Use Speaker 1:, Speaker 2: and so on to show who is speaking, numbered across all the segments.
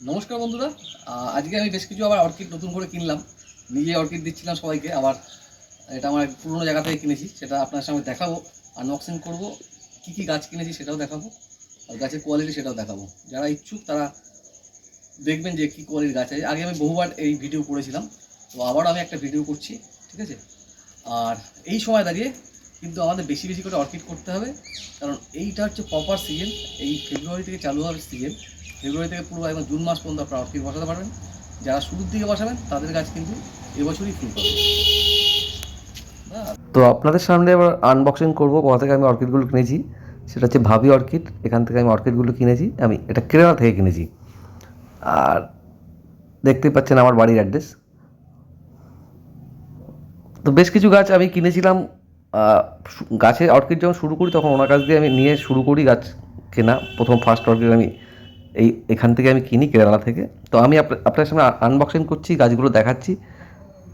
Speaker 1: নমস্কার বন্ধুরা। আজকে আমি বেশ কিছু আবার অর্কিড নতুন করে কিনলাম। নিজে অর্কিড দিচ্ছিলাম সবাইকে। আবার এটা আমার পুরোনো জায়গা থেকে কিনেছি, সেটা আপনার সামনে দেখাবো আনবক্সিং করব, কি কি গাছ কিনেছি সেটাও দেখাবো, আর গাছের কোয়ালিটি সেটাও দেখাবো। যারা ইচ্ছুক তারা দেখবেন যে কী কোয়ালিটির গাছ আছে। আগে আমি বহুবার এই ভিডিও করেছিলাম, তো আবারও আমি একটা ভিডিও করছি, ঠিক আছে? আর এই সময় দাঁড়িয়ে কিন্তু আমাদের বেশি বেশি করে অর্কিড করতে হবে, কারণ এইটা হচ্ছে প্রপার সিজন এই ফেব্রুয়ারি থেকে চালু হবে সিজন ফেব্রুয়ারি থেকে পুরো একদম জুন মাস পর্যন্ত আপনারা অর্কিড বসাতে পারবেন। যারা শুরুর দিকে বসাবেন, তাদের গাছ কিন্তু এবছরই ফুল পাবে হ্যাঁ
Speaker 2: তো আপনাদের সামনে এবার আনবক্সিং করব। কোথা থেকে আমি অর্কিডগুলো কিনেছি। সেটা হচ্ছে ভাবি অর্কিড। এখান থেকে আমি অর্কিডগুলো কিনেছি। আমি এটা কেরালা থেকে কিনেছি। আর দেখতেই পাচ্ছেন আমার বাড়ির অ্যাড্রেস তো বেশ কিছু গাছ আমি কিনেছিলাম। গাছে অর্কিড যখন শুরু করি, তখন ওনার কাছ দিয়ে আমি নিয়ে শুরু করি গাছ কেনা। প্রথম ফার্স্ট অর্কিড আমি এই এখান থেকে আমি কিনি কেরালা থেকে। তো আমি আপ- আপনার সামনে আনবক্সিং করছি, গাছগুলো দেখাচ্ছি।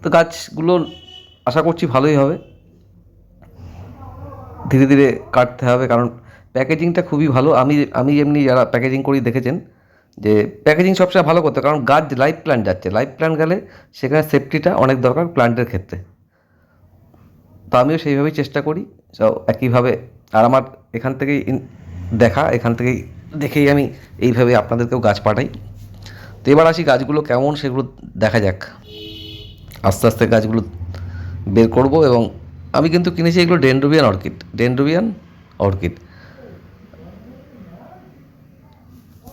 Speaker 2: তো গাছগুলো আশা করছি ভালোই হবে। ধীরে ধীরে কাটতে হবে, কারণ প্যাকেজিংটা খুবই ভালো। আমি আমি এমনি যারা প্যাকেজিং করি দেখেছেন যে প্যাকেজিং সবসময় ভালো করতে কারণ গাছ লাইফ প্ল্যান্ট যাচ্ছে। লাইফ প্ল্যান্ট গেলে সেখানে সেফটিটা অনেক দরকার প্ল্যান্টের ক্ষেত্রে। তো আমিও সেইভাবেই চেষ্টা করি। একইভাবে আর আমার এখান থেকেই দেখা, এখান থেকেই দেখেই আমি এইভাবে আপনাদেরকেও গাছ পাঠাই। তো এবার আসি গাছগুলো কেমন সেগুলো দেখা যাক। আস্তে আস্তে গাছগুলো বের করব এবং আমি কিন্তু কিনেছি এগুলো ডেন্ড্রোবিয়ান অর্কিড ডেন্ড্রোবিয়ান অর্কিড।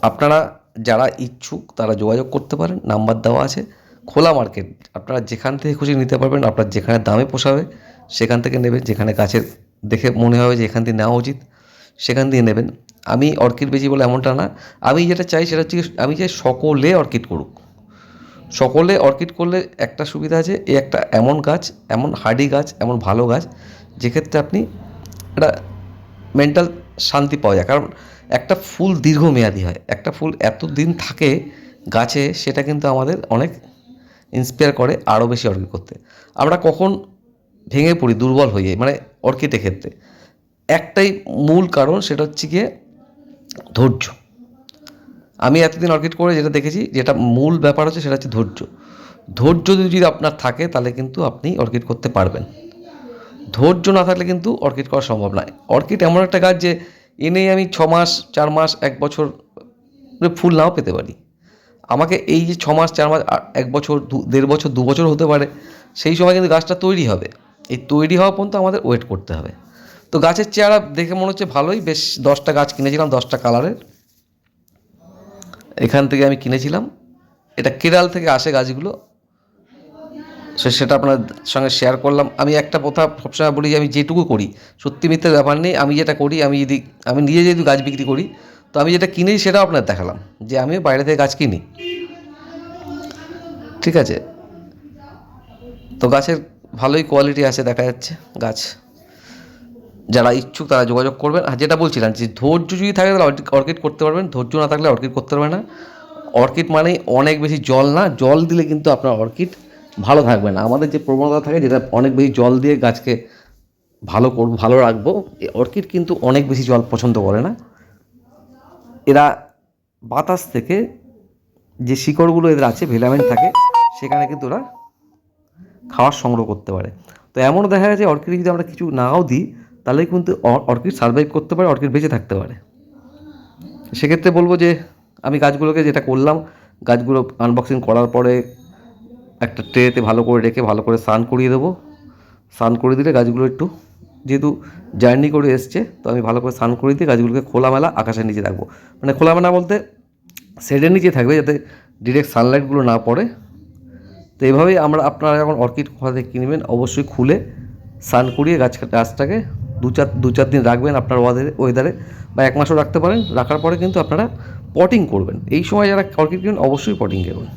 Speaker 2: আপনারা যারা ইচ্ছুক তারা যোগাযোগ করতে পারেন, নাম্বার দেওয়া আছে। খোলা মার্কেট, আপনারা যেখান থেকে খুশি নিতে পারবেন, আপনার যেখানে দামে পোষাবে, সেখান থেকে নেবেন। যেখানে গাছের দেখে মনে হবে যে এখান থেকে নেওয়া উচিত, সেখান দিয়ে নেবেন। আমি অর্কিড বেশি বলে এমনটা না। আমি যেটা চাই সেটা হচ্ছে আমি চাই সকলে অর্কিড করুক। সকলে অর্কিড করলে একটা সুবিধা আছে, এই একটা এমন গাছ, এমন হার্ডি গাছ, এমন ভালো গাছ যেক্ষেত্রে আপনি একটা মেন্টাল শান্তি পাওয়া যায়। কারণ একটা ফুল দীর্ঘমেয়াদী হয়, একটা ফুল এত দিন থাকে গাছে, সেটা কিন্তু আমাদের অনেক ইন্সপায়ার করে আরও বেশি অর্কিড করতে। আমরা কখন ভেঙে পড়ি, দুর্বল হয়ে মানে অর্কিডের ক্ষেত্রে। একটাই মূল কারণ সেটা হচ্ছে গিয়ে ধৈর্য। আমি এতদিন অর্কিড করে যেটা দেখেছি, যেটা মূল ব্যাপার হচ্ছে সেটা হচ্ছে ধৈর্য। ধৈর্য যদি আপনার থাকে, তাহলে কিন্তু আপনি অর্কিড করতে পারবেন। ধৈর্য না থাকলে কিন্তু অর্কিড করা সম্ভব নয়। অর্কিড এমন একটা গাছ যে এনেই আমি ছ মাস, চার মাস, এক বছর ফুল নাও পেতে পারি। আমাকে এই যে ছ মাস, চার মাস এক বছর, দু- দেড় বছর, দু বছর হতে পারে, সেই সময় কিন্তু গাছটা তৈরি হবে। এই তৈরি হওয়া পর্যন্ত আমাদের ওয়েট করতে হবে। তো গাছের চেহারা দেখে মনে হচ্ছে ভালোই। বেশ দশটা গাছ কিনেছিলাম, দশটা কালারের। এখান থেকে আমি কিনেছিলাম। এটা কেরাল থেকে আসে গাছগুলো। সে সেটা আপনার সঙ্গে শেয়ার করলাম। আমি একটা কথা সবসময় বলি যে আমি যেটুকু করি, সত্যি মিথ্যের ব্যাপার নেই। আমি যেটা করি, আমি যদি, আমি নিজে যেহেতু গাছ বিক্রি করি, তো আমি যেটা কিনি সেটাও আপনার দেখালাম যে আমি বাইরে থেকে গাছ কিনি। ঠিক আছে? তো গাছের ভালোই কোয়ালিটি আছে, দেখা যাচ্ছে। গাছ যারা ইচ্ছুক তারা যোগাযোগ করবেন। আর যেটা বলছিলাম যে ধৈর্য যদি থাকে তাহলে অর্কিড- করতে পারবেন। ধৈর্য না থাকলে অর্কিড করতে পারবে না। অর্কিড মানেই অনেক বেশি জল না, জল দিলে কিন্তু আপনার অর্কিড ভালো থাকবে না। আমাদের যে প্রবণতা থাকে যেটা অনেক বেশি জল দিয়ে গাছকে ভালো করব ভালো রাখব অর্কিড কিন্তু অনেক বেশি জল পছন্দ করে না। এরা বাতাস থেকে যে শিকড়গুলো এদের আছে ভেলামেন্ট থাকে, সেখানে কিন্তু ওরা খাওয়ার সংগ্রহ করতে পারে। তো এমনও দেখা গেছে অর্কিড যদি আমরা কিছু নাও দিই তাহলে কিন্তু অর্কিড সার্ভাইভ করতে পারে, অর্কিড বেঁচে থাকতে পারে। সেক্ষেত্রে বলব যে, আমি গাছগুলোকে যেটা করলাম, গাছগুলো আনবক্সিং করার পরে একটা ট্রেতে ভালো করে রেখে ভালো করে স্নান করিয়ে দেবো। স্নান করে দিলে গাছগুলো একটু যেহেতু জার্নি করে এসছে, তো আমি ভালো করে স্নান করে দিয়ে গাছগুলোকে খোলামেলা আকাশের নিচে রাখব। মানে খোলামেলা বলতে শেডের নিচে থাকবে যাতে ডিরেক্ট সানলাইটগুলো না পড়ে। তো এইভাবেই আমরা আপনারা যখন অর্কিড কোথা থেকে কিনবেন, অবশ্যই খুলে স্নান করিয়ে গাছ গাছটাকে দু চার দু চার দিন রাখবেন আপনার ওয়াদারে ওয়েদারে বা এক মাসও রাখতে পারেন। রাখার পরে কিন্তু আপনারা পটিং করবেন। এই সময় যারা অর্কিড কিনবেন অবশ্যই পটিং করবেন।